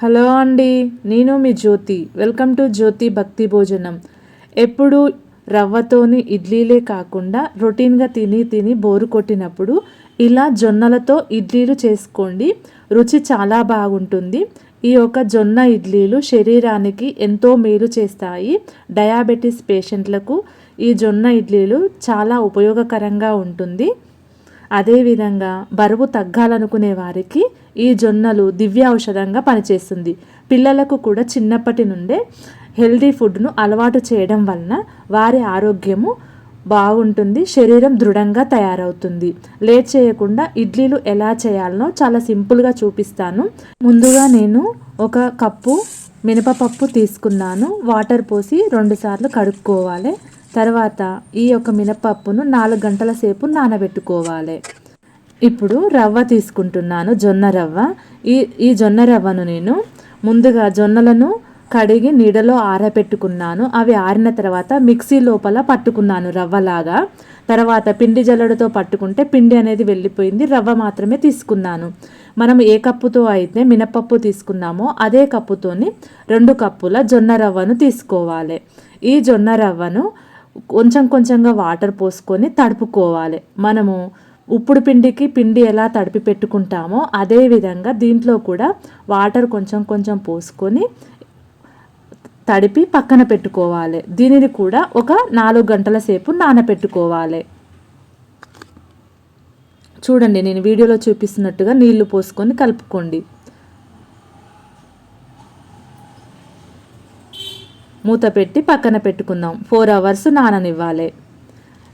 Hello అండి నేను మీ జ్యోతి. Welcome to జ్యోతి భక్తి భోజనం. ఎప్పుడు రవ్వతోని ఇడ్లీలే కాకుండా రొటీన్గా తిని తిని బోరు కొట్టినప్పుడు ఇలా జొన్నలతో ఇడ్లీలు చేసుకోండి. రుచి చాలా బాగుంటుంది. ఈ యొక్క జొన్న ఇడ్లీలు శరీరానికి ఎంతో మేలు చేస్తాయి. డయాబెటీస్ పేషెంట్లకు ఈ జొన్న ఇడ్లీలు చాలా ఉపయోగకరంగా ఉంటుంది. అదేవిధంగా బరువు తగ్గాలనుకునే వారికి ఈ జొన్నలు దివ్య ఔషధంగా పనిచేస్తుంది. పిల్లలకు కూడా చిన్నప్పటి నుండే హెల్దీ ఫుడ్ను అలవాటు చేయడం వలన వారి ఆరోగ్యము బాగుంటుంది శరీరం దృఢంగా తయారవుతుంది. లేట్ చేయకుండా ఇడ్లీలు ఎలా చేయాలనో చాలా సింపుల్గా చూపిస్తాను. ముందుగా నేను ఒక కప్పు మినపపప్పు తీసుకున్నాను. వాటర్ పోసి రెండుసార్లు కడుక్కోవాలి. తర్వాత ఈ యొక్క మినపప్పును నాలుగు గంటల సేపు నానబెట్టుకోవాలి. ఇప్పుడు రవ్వ తీసుకుంటున్నాను జొన్న రవ్వ. ఈ ఈ జొన్న రవ్వను నేను ముందుగా జొన్నలను కడిగి నీడలో ఆరబెట్టుకున్నాను అవి ఆరిన తర్వాత మిక్సీ లోపల పట్టుకున్నాను రవ్వలాగా. తర్వాత పిండి జల్లడతో పట్టుకుంటే పిండి అనేది వెళ్ళిపోయింది రవ్వ మాత్రమే తీసుకున్నాను. మనం ఏ కప్పుతో అయితే మినపప్పు తీసుకున్నామో అదే కప్పుతోని రెండు కప్పుల జొన్న రవ్వను తీసుకోవాలి. ఈ జొన్న రవ్వను కొంచెం కొంచెంగా వాటర్ పోసుకొని తడుపుకోవాలి. మనము ఉప్పుడు పిండికి పిండి ఎలా తడిపి పెట్టుకుంటామో అదే విధంగా దీంట్లో కూడా వాటర్ కొంచెం కొంచెం పోసుకొని తడిపి పక్కన పెట్టుకోవాలి. దీనిని కూడా ఒక నాలుగు గంటల సేపు నానపెట్టుకోవాలి. చూడండి నేను వీడియోలో చూపిస్తున్నట్టుగా నీళ్ళు పోసుకొని కలుపుకోండి. మూత పెట్టి పక్కన పెట్టుకుందాం. ఫోర్ అవర్స్ నాననివ్వాలి.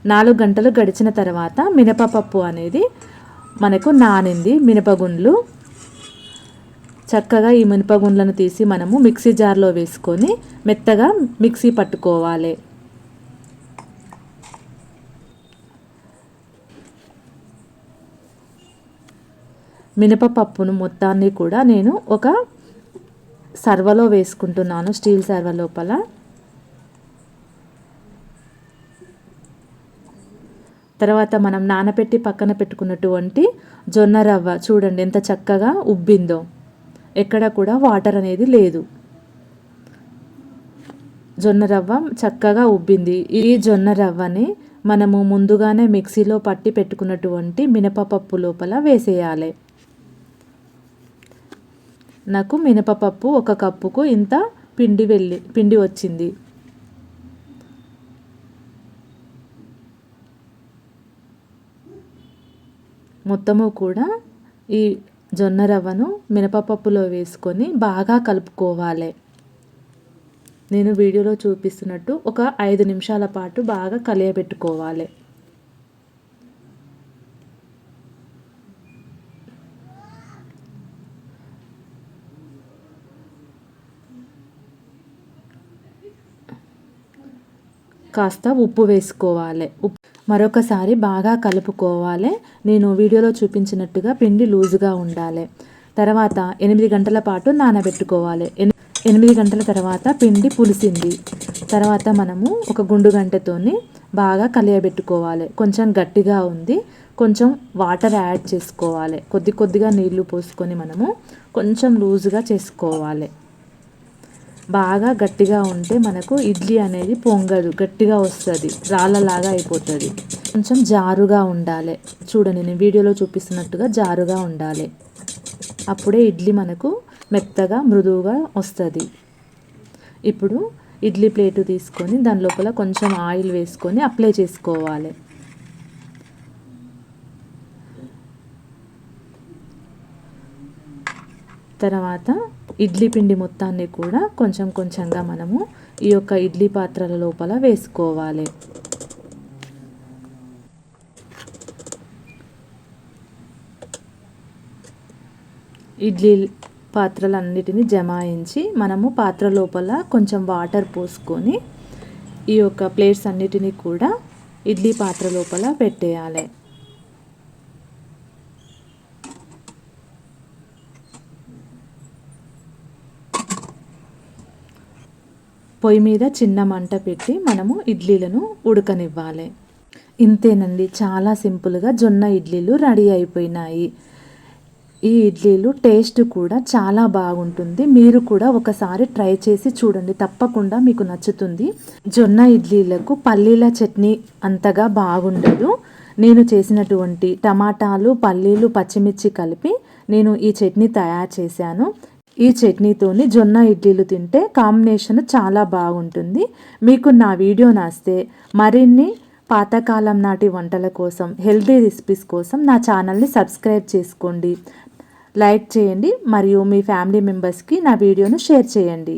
నాలుగు గంటలు గడిచిన తర్వాత మినపపప్పు అనేది మనకు నానింది. మినపగుండ్లు చక్కగా ఈ మినపగుండ్లను తీసి మనము మిక్సీ జార్లో వేసుకొని మెత్తగా మిక్సీ పట్టుకోవాలి. మినపపప్పును మొత్తాన్ని కూడా నేను ఒక సర్వలో వేసుకుంటున్నాను స్టీల్ సర్వ లోపల. తర్వాత మనం నానబెట్టి పక్కన పెట్టుకున్నటువంటి జొన్న రవ్వ చూడండి ఎంత చక్కగా ఉబ్బిందో. ఎక్కడ కూడా వాటర్ అనేది లేదు. జొన్న రవ్వ చక్కగా ఉబ్బింది. ఈ జొన్న రవ్వని మనము ముందుగానే మిక్సీలో పట్టి పెట్టుకున్నటువంటి మినపపప్పు లోపల వేసేయాలి. నాకు మినపపప్పు ఒక కప్పుకు ఇంత పిండి వెళ్ళి పిండి వచ్చింది. మొత్తము కూడా ఈ జొన్న రవ్వను మినపపప్పులో వేసుకొని బాగా కలుపుకోవాలి. నేను వీడియోలో చూపిస్తున్నట్టు ఒక ఐదు నిమిషాల పాటు బాగా కలియబెట్టుకోవాలి. కాస్త ఉప్పు వేసుకోవాలి. ఉప్పు మరొకసారి బాగా కలుపుకోవాలి. నేను వీడియోలో చూపించినట్టుగా పిండి లూజుగా ఉండాలి. తర్వాత ఎనిమిది గంటల పాటు నానబెట్టుకోవాలి. ఎనిమిది గంటల తర్వాత పిండి పులిసింది. తర్వాత మనము ఒక గుండు గంటతోని బాగా కలియబెట్టుకోవాలి. కొంచెం గట్టిగా ఉంది. కొంచెం వాటర్ యాడ్ చేసుకోవాలి. కొద్ది కొద్దిగా నీళ్ళు పోసుకొని మనము కొంచెం లూజుగా చేసుకోవాలి. బాగా గట్టిగా ఉంటే మనకు ఇడ్లీ అనేది పొంగదు గట్టిగా వస్తుంది రాళ్ళలాగా అయిపోతుంది. కొంచెం జారుగా ఉండాలి. చూడండి నేను వీడియోలో చూపిస్తున్నట్టుగా జారుగా ఉండాలి. అప్పుడే ఇడ్లీ మనకు మెత్తగా మృదువుగా వస్తుంది. ఇప్పుడు ఇడ్లీ ప్లేటు తీసుకొని దాని లోపల కొంచెం ఆయిల్ వేసుకొని అప్లై చేసుకోవాలి. తర్వాత ఇడ్లీ పిండి మొత్తాన్ని కూడా కొంచెం కొంచెంగా మనము ఈ యొక్క ఇడ్లీ పాత్రల లోపల వేసుకోవాలి. ఇడ్లీ పాత్రలన్నిటిని జమాయించి మనము పాత్ర లోపల కొంచెం వాటర్ పోసుకొని ఈ యొక్క ప్లేట్స్ అన్నిటినీ కూడా ఇడ్లీ పాత్ర లోపల పెట్టేయాలి. పొయ్యి మీద చిన్న మంట పెట్టి మనము ఇడ్లీలను ఉడకనివ్వాలి. ఇంతేనండి చాలా సింపుల్గా జొన్న ఇడ్లీలు రెడీ అయిపోయినాయి. ఈ ఇడ్లీలు టేస్ట్ కూడా చాలా బాగుంటుంది. మీరు కూడా ఒకసారి ట్రై చేసి చూడండి తప్పకుండా మీకు నచ్చుతుంది. జొన్న ఇడ్లీలకు పల్లీల చట్నీ అంతగా బాగుండదు. నేను చేసినటువంటి టమాటాలు పల్లీలు పచ్చిమిర్చి కలిపి నేను ఈ చట్నీ తయారు చేశాను. ఈ చట్నీతోని జొన్న ఇడ్లీలు తింటే కాంబినేషన్ చాలా బాగుంటుంది. మీకు నా వీడియో నాస్తే మరిన్ని పాతకాలం నాటి వంటల కోసం హెల్తీ రెసిపీస్ కోసం నా ఛానల్ని సబ్స్క్రైబ్ చేసుకోండి. లైక్ చేయండి మరియు మీ ఫ్యామిలీ మెంబర్స్కి నా వీడియోను షేర్ చేయండి.